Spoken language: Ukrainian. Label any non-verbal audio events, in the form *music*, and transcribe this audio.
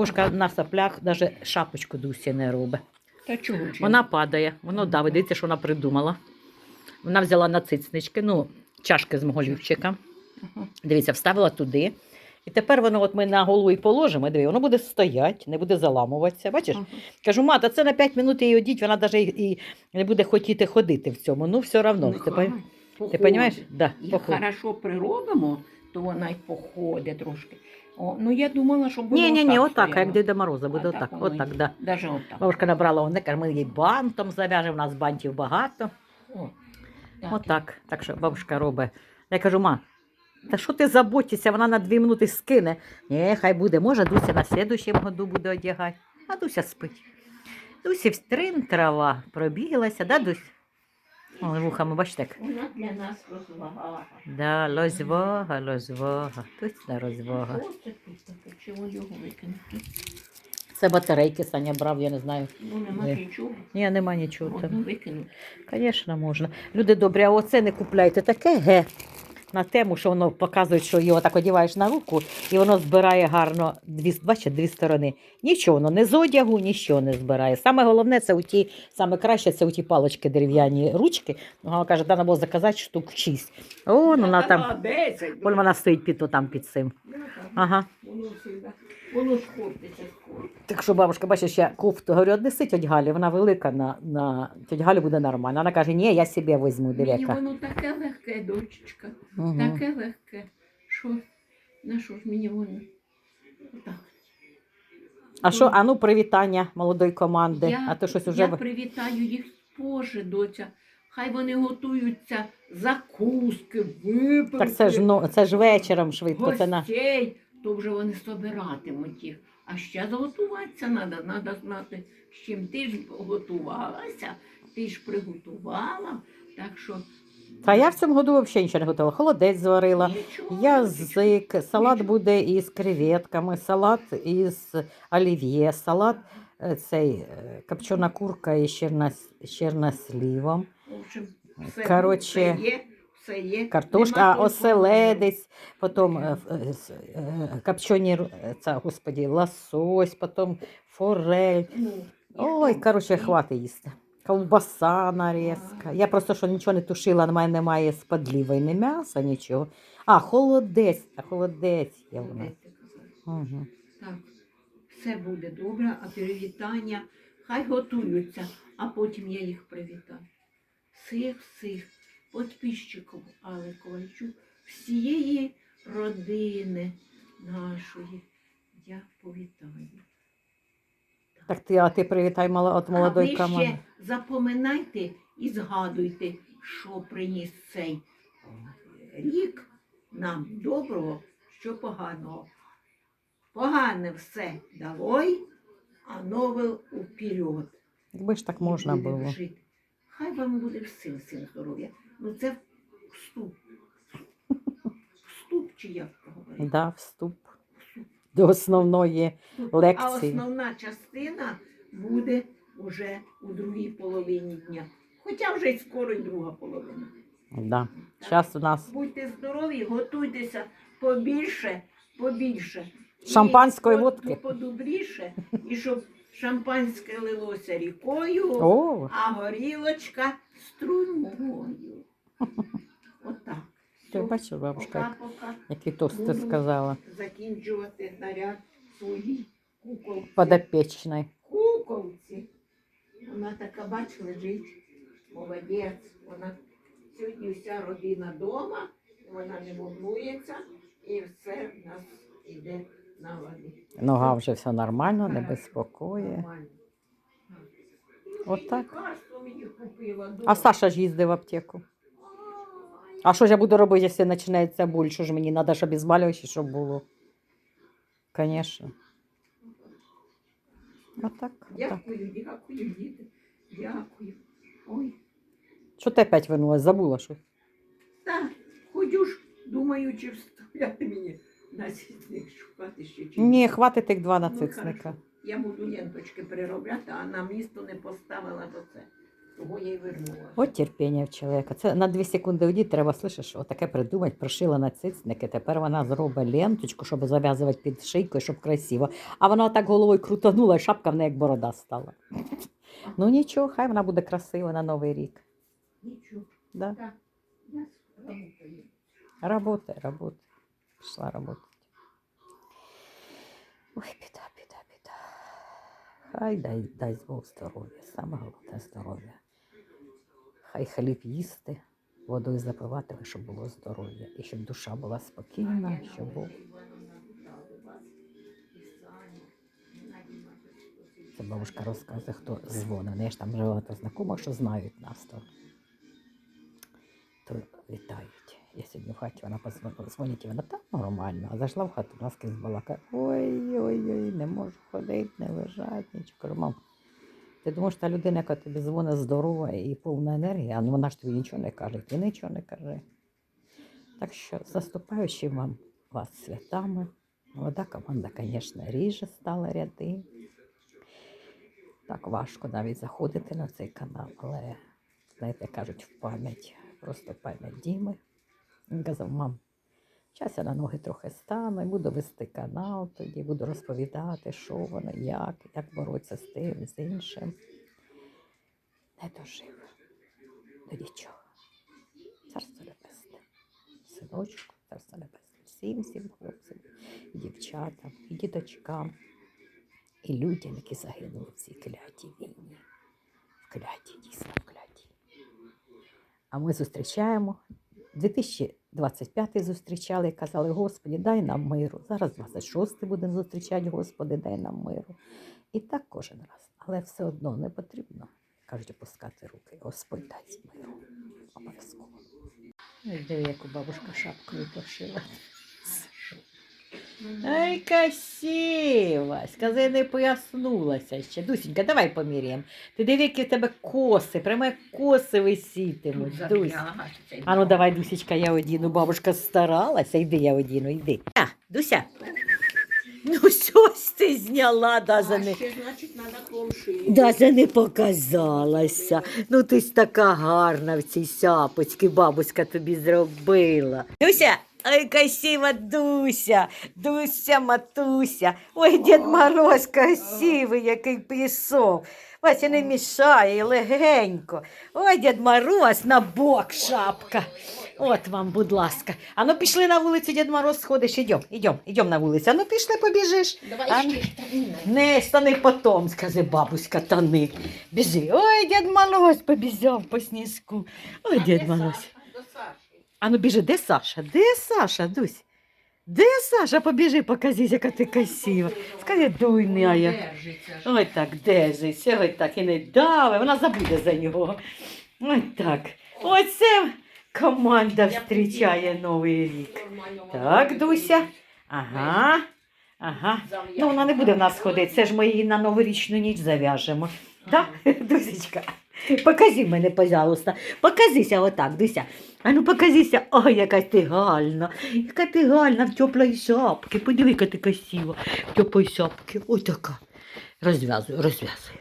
Бабушка на соплях навіть шапочку Дусі не робить. Та чого? Вона падає, воно давить. Дивіться, що вона придумала. Вона взяла нацицнички, ну, чашки з мого лівчика. Ага. Дивіться, вставила туди. І тепер воно, от ми на голову і положимо, диви, воно буде стояти, не буде заламуватися. Бачиш? Ага. Кажу, мата, це на 5 минут її одіть, вона навіть і не буде хотіти ходити в цьому. Ну, все одно. Ти, ти розумієш? Да, Як походить. хорошо приробимо, то вона й походить трошки. О, ну я думала, що було Ні, ні, ні, отак як Діда Мороза буде отак. Отак, да. Даже отак. Бабушка набрала каже, ми її бантом зав'яжемо, у нас бантів багато. О, так. Отак. Так що бабушка робить. Я кажу, ма, та що ти заботишся, вона на дві минути скине. Ні, хай буде, може, Дуся на слідущому году буде одягати. А Дуся спить. Дусі встрин трава пробіглася, да, Дусь? О, вухами, бачите, так. Вона для нас розвага. Да, розвага, розвага. Чого його викинути? Це батарейки Саня брав, я не знаю. Ну нема Ні. нічого. Ні, нема нічого Можна викинути. Звісно, можна. Люди добрі, а оце не купляйте таке ге. На тему, що воно показує, що його так одіваєш на руку, і воно збирає гарно дві, бачите, дві сторони. Нічого, воно не з одягу, нічого не збирає. Саме головне, це у ті, саме краще, це у ті палочки дерев'яні ручки. Ну, Вона каже, треба було заказати штук 6. О, ну вона там, вон вона стоїть під, там під цим. Ага. Воно схопиться скоро. Так що бабушка, бачиш, я кофту говорю, однеси тьоть Галі, вона велика на, на тьоть Галю буде нормально. Вона каже, ні, я собі візьму, Мені дивіться. воно таке легке, дочечка. Угу. Таке легке. Що? На що ж мені воно? Так. А що, а ну привітання молодої команди. Я, а то щось уже я привітаю їх Боже, доця. Хай вони готуються закуски, випивки, так це ж ну це ж вечором швидко. Це на то вже вони собиратимуть їх. А ще заготуватися треба, треба знати, з чим ти ж готувалася, ти ж приготувала. Так що та я в цьому году взагалі нічого не готувала. Холодець зварила. Язик, салат буде із креветками, салат із олів'є, салат е, цей е, копчена курка із чернос, з чернослівом, є. картошка, а, оселедець, потім е, копчені, це, господі, лосось, потім форель. Ну, Ой, ніхто. коротше, хватить їсти. Ковбаса нарізка. Я просто що нічого не тушила, на мене немає з подлівою, ні м'яса, нічого. А, холодець, а холодець є в казала. Угу. Так, все буде добре, а привітання хай готуються, а потім я їх привітаю. Всіх всіх підписчиків Алли Ковальчук, всієї родини нашої. Я повітаю. Так ти, а ти привітай мало, от молодої а ви команди. ще запоминайте і згадуйте, що приніс цей рік нам доброго, що поганого. Погане все долой, а нове уперед. Якби ж так можна будемо було. жити. Хай вам буде всім всім здоров'я. Ну це вступ. *laughs* Вступ чи як говорити? Да, вступ *laughs* до основної лекції. А основна частина буде вже у другій половині дня. Хоча вже й скоро й друга половина. Да. Час у нас Будьте здорові, готуйтеся побільше, побільше. Шампанської по- водки. Подобріше, і щоб шампанське лилося рікою, О, а горілочка струмою. Отак. Ти бачиш, бабушка, які тости Буду сказала. Закінчувати наряд своїй куколці. Подопечний. Куколці. Вона така, бач, лежить. Молодець. Вона сьогодні вся родина вдома, вона не волнується, і все в нас йде на ладі. Нога вже все нормально, не купила дома. А Саша ж їздив в аптеку. А що ж я буду робити, якщо починається боль? Що ж мені треба, щоб обезболююче, щоб було? Звісно. Отак. Дякую, дякую, діти. Дякую. Ой. Що ти опять вернулась? Забула щось? Та, ходю ж, думаю, чи вставляти мені на сітник шукати ще чи Ні, хватить тих два Ну, нацицника. хорошо. Я буду ленточки переробляти, а на місто не поставила до це. Того я й вернула. От терпіння в чоловіка. Це на 2 секунди одіть, треба слышиш, отаке придумати, прошила на цицники. Тепер вона зробить ленточку, щоб зав'язувати під шийкою, щоб красиво. А вона так головою крутанула, і шапка в неї як борода стала. Ну нічого, хай вона буде красива на Новий рік. Нічого. Да? Так, я работаю. Работай, работай. Пішла работать. Ой, біда, біда, біда. Хай дай, дай Бог здоров'я. Саме головне здоров'я. Хай хліб їсти, водою запивати, щоб було здоров'я. І щоб душа була спокійна, щоб був. Це бабушка розказує, хто дзвонить. Ну, Я ж там вже багато знайомих, що знають нас. То, то вітають. Я сьогодні в хаті, вона позвонила, дзвонить, і вона так нормально, а зайшла в хату, вона скрізь балака. Ой-ой-ой, не можу ходити, не лежать, нічого. Кажу, мам, ти думаєш, та людина, яка тобі дзвонить здорова і повна енергія, а вона ж тобі нічого не каже, ти нічого не кажи. Так що, заступаючи вам вас святами, молода команда, звісно, ріже стала ряди. Так важко навіть заходити на цей канал, але, знаєте, кажуть, в пам'ять, просто пам'ять Діми. Він казав, мам, зараз я на ноги трохи стану і буду вести канал, тоді буду розповідати, що воно, як, як боротися з тим, з іншим. Не дожив до нічого. Царство небесне. Синочку, царство небесне. Всім, всім хлопцям, і дівчатам, і діточкам, і людям, які загинули в цій клятій війні. В клятій, дійсно в клятій. А ми зустрічаємо 2025 зустрічали казали, Господи, дай нам миру. Зараз 26 будемо зустрічати, Господи, дай нам миру. І так кожен раз. Але все одно не потрібно, кажуть, опускати руки. Господь дасть миру. Обов'язково. Диви, яку бабушка шапкою пошила. Ай, красива! Скажи, не пояснулася ще. Дусінька, давай поміряємо. Ти диви, які в тебе коси, прямо як коси висітимуть. Дусь. А ну давай, Дусечка, я одіну. Бабушка старалася. Йди, я одіну, йди. А, Дуся. Ну, щось ти зняла, даже не. ще, значить, треба клонши. Даже не показалася. Ну ти ж така гарна в цій сяпочці, бабуська тобі зробила. Дуся, ой, красива Дуся, Дуся, матуся. Ой, Дід Мороз красивий, який пішов. Вася не мішає, легенько. Ой, Дід Мороз, на бок шапка. От вам, будь ласка. А ну пішли на вулицю, Дід Мороз, сходиш, ідем, ідем, ідем на вулицю. А ну пішли, побіжиш. Давай ще не, стани потом, скаже бабуська, тони. Біжи. Ой, дід Мороз побіжав по сніжку. Ой, дід Мороз. До Саші. А ну біжи, де Саша? Де Саша, Дусь? Де Саша? Побіжи, покажись, яка ти красива. Скажи, дуйня. Держиться. Ой так, держись, ой так і не дави, вона забуде за нього. Ой так. Оце команда зустрічає Новий рік. Так, Дуся. Ага. Ага. Ну, вона не буде в нас ходити, це ж ми її на новорічну ніч зав'яжемо. Так, *laughs* Дусечка? *laughs* Покажи мене, пожалуйста. Показися отак, Дуся. А ну покажися. Ой, яка ти гальна. Яка ти гальна в теплій шапці. Подиви, яка ти красива. В теплій шапці. Ось така. Розв'язую, розв'язуй.